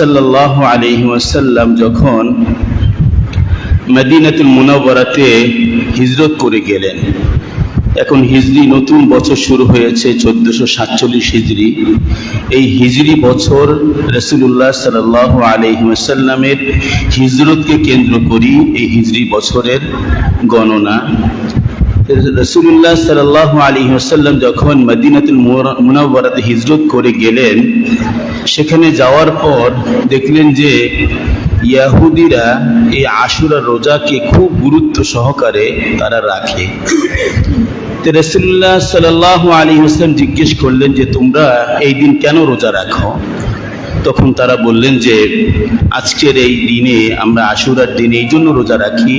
সাল্লাহ আলহি ওয়াসাল্লাম যখন মদিনাতুল মুনাওয়ারাতে হিজরত করে গেলেন, এখন হিজরি নতুন বছর শুরু হয়েছে চোদ্দশো সাতচল্লিশ হিজরি। এই হিজরি বছর রসুল্লাহ সাল্লাহ আলহিমসাল্লামের হিজরতকে কেন্দ্র করি এই হিজরি বছরের গণনা। রসুল্লাহ সাল্লাহ আলী আসাল্লাম যখন মদিনাতুল মুনাওয়ারাতে হিজরত করে গেলেন, সেখানে যাওয়ার পর দেখলেন যে ইয়াহুদিরা এই আশুরা রোজাকে খুব গুরুত্ব সহকারে তারা রাখে। রসুল্লাহ সাল্লাহ আলী হোসেন জিজ্ঞেস করলেন যে, তোমরা এই দিন কেন রোজা রাখো? তখন তারা বললেন যে, আজকের এই দিনে আমরা আশুরার দিনে এই জন্য রোজা রাখি।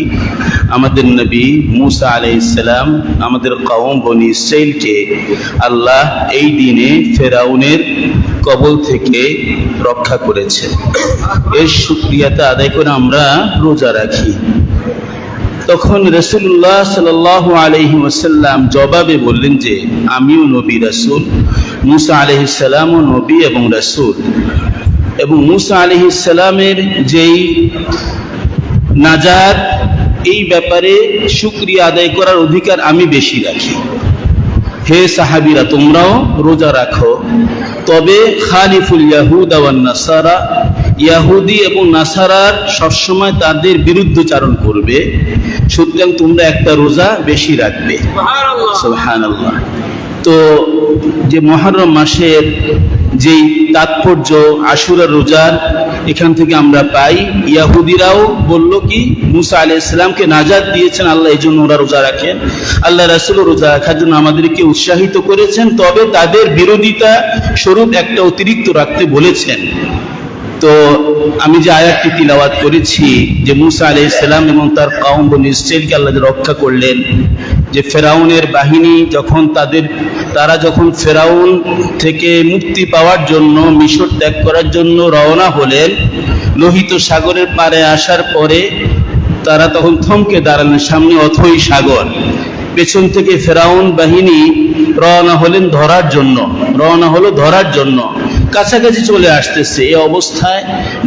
আমাদের নবী মুসা আলাইসালাম আমাদের কওম বনি ইসরাইলকে আল্লাহ এই দিনে ফেরাউনের কবল থেকে রক্ষা করেছে। এর সুক্রিয়াতে আদায় করে আমরা রোজা রাখি। তখন রসুল্লাহ সাল আলহি ওসাল্লাম জবাবে বললেন যে, আমিও নবী রাসুল, মুসা আলহিসাল্লামও নবী এবং রাসুল। এবং মুসা আলহিসাল্লামের যেই নাজার এই ব্যাপারে সুক্রিয়া আদায় করার অধিকার আমি বেশি রাখি। হে সাহাবিরা তোমরাও রোজা রাখো। তবে খালিফুল ইয়াহুদ নাসারা ইয়াহুদি এবং নাসারার সবসময় তাদের বিরুদ্ধচারণ করবে। সুতরাং তোমরা একটা রোজা বেশি রাখবে। তো যে মহরম মাসের যেই তাৎপর্য আশুরা রোজার, এখান থেকে আমরা পাই। ইয়াহুদিরাও বলল কি, মুসা আলি ইসলামকে নাজাদ দিয়েছেন, আল্লাহ এই জন্য ওরা রোজা রাখেন। আল্লাহ রাসুল রোজা রাখার জন্য আমাদেরকে উৎসাহিত করেছেন, তবে তাদের বিরোধিতা স্বরূপ একটা অতিরিক্ত রাখতে বলেছেন। তো আমি যে আয়াতটি তিলাওয়াত করেছি যে মুসা আলি ইসলাম এবং তার কাউম বন ইসরায়েলকে আল্লাহ রক্ষা করলেন, যে ফেরাউনের বাহিনী যখন তাদের, তারা যখন ফেরাউন থেকে মুক্তি পাওয়ার জন্য, মিশর ত্যাগ করার জন্য রওনা হলেন, লোহিত সাগরের পারে আসার পরে তারা তখন থমকে দাঁড়ালেন সামনে অথই সাগর। পেছন থেকে ফেরাউন বাহিনী রওনা হলেন ধরার জন্য, রওনা হলো ধরার জন্য। কাছাকাছি চলে আসতেছে। এই অবস্থায়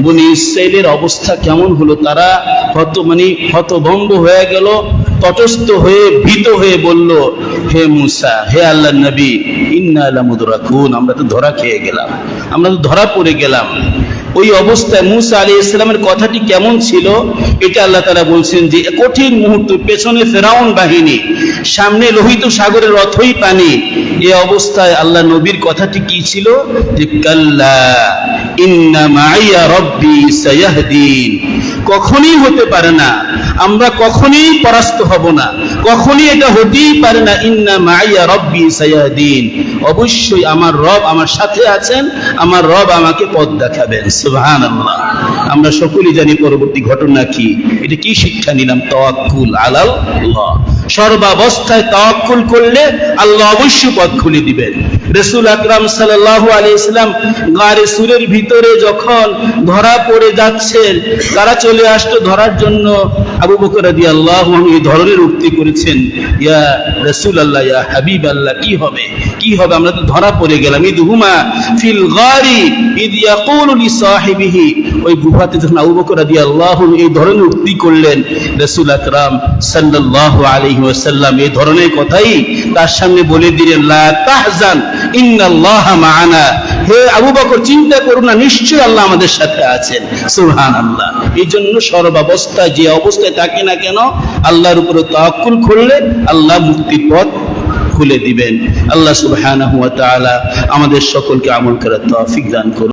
বনি ইসরায়েলের অবস্থা কেমন হলো তারা হত মানে হতভম্ব হয়ে গেল, তটস্থ হয়ে ভীত হয়ে বলল, হে মুসা, হে আল্লাহ নবী, ইন্না আলামুদরাকুন আমরা তো ধরা খেয়ে গেলাম। আমরা তো ধরা পড়ে গেলাম। ওই অবস্থায় মুসা আলী ইসলামের কথাটি কেমন ছিল? এটা আল্লাহ তারা বলছেন যে, কঠিন মুহূর্ত, পেছনে ফেরাউন বাহিনী, সামনে লোহিত সাগরের রথই পানি। এ অবস্থায় আল্লাহ নবীর কথাটি কি ছিল? যে, কাল্লা কখনই হতে পারে না। আমরা কখনই পরাস্ত হব না। কখনই এটা হতেই পারে না, ইন্না মাইয়া রব্বি সায়াদিন। অবশ্যই আমার রব আমার সাথে আছেন, আমার রব আমাকে পথ দেখাবেন সুবহান আমরা সকলেই জানি পরবর্তী ঘটনা কি। এটা কি শিক্ষা নিলাম? তাওয়াক্কুল আলাল আল্লাহ সর্বাবস্থায় তাওয়াক্কুল করলে আল্লাহ অবশ্যই পথ খুলে দিবেন। রসুল আকরাম সাল্লাল্লাহু আলী ইসলাম গাড়ি সুরের ভিতরে যখন ধরা পড়ে যাচ্ছেন, তারা চলে আসতো ধরার জন্য। আবু বকর আদি আল্লাহ এই ধরনের উক্তি করেছেন, ইয়া রসুল আল্লাহ ইয়া হাবিব আল্লাহ কি হবে? কি হবে? আমরা তো ধরা পড়ে গেলাম। ঈদ হুমা ফিল গারি ইয়াকুলু লি সাহিবিহি। ওই গুহাতে যখন আবু বকর রাদিয়াল্লাহু এই ধরনের উক্তি করলেন, রাসূল আকরাম সাল্লাল্লাহু আলাইহি ওয়াসাল্লাম এই ধরনের কথাই তার সামনে বলে দিলেন, লা তাহজান, ইন্নাল্লাহা মাআনা হে আবু বকর, চিন্তা করো না, নিশ্চয়ই আল্লাহ আমাদের সাথে আছেন। সুবহানাল্লাহ। এই জন্য সর্বাবস্থায় যে অবস্থায় থাকে না কেন, আল্লাহর উপরে তাওয়াক্কুল করলে আল্লাহ মুক্তির পথ খুলে দিবেন। আল্লাহ তাআলা আমাদের সকলকে আমল করার তৌফিক দান করুন।